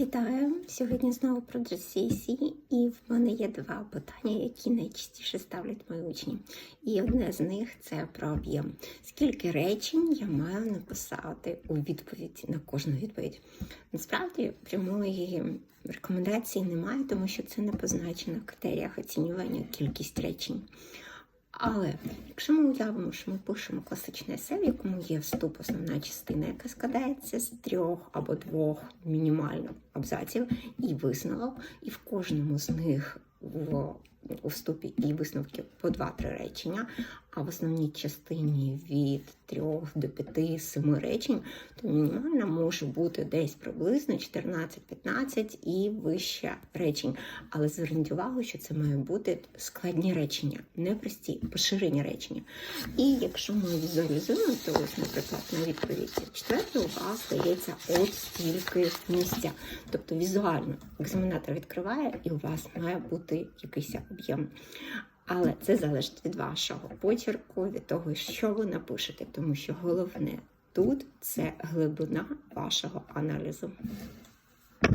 Вітаю! Сьогодні знову про GCSE, і в мене є два питання, які найчастіше ставлять мої учні. І одне з них це про об'єм. Скільки речень я маю написати у відповідь на кожну відповідь? Насправді прямої рекомендації немає, тому що це не позначено в критеріях оцінювання кількість речень. Але якщо ми уявимо, що ми пишемо класичне есе, в якому є вступ, основна частина, яка складається з трьох або двох мінімально абзаців, і висновок, і в кожному з них в у вступі і висновки по 2-3 речення, а в основній частині від 3 до 5-7 речень, то мінімально може бути десь приблизно 14-15 і вище речень. Але зверніть увагу, що це має бути складні речення, не прості, поширені речення. І якщо ми візуалізуємо, то ось, наприклад, на відповідь четвертий у вас здається от стільки місця. Тобто візуально екзаменатор відкриває, і у вас має бути якийсь об'єм. Але це залежить від вашого почерку, від того, що ви напишете, тому що головне тут це глибина вашого аналізу.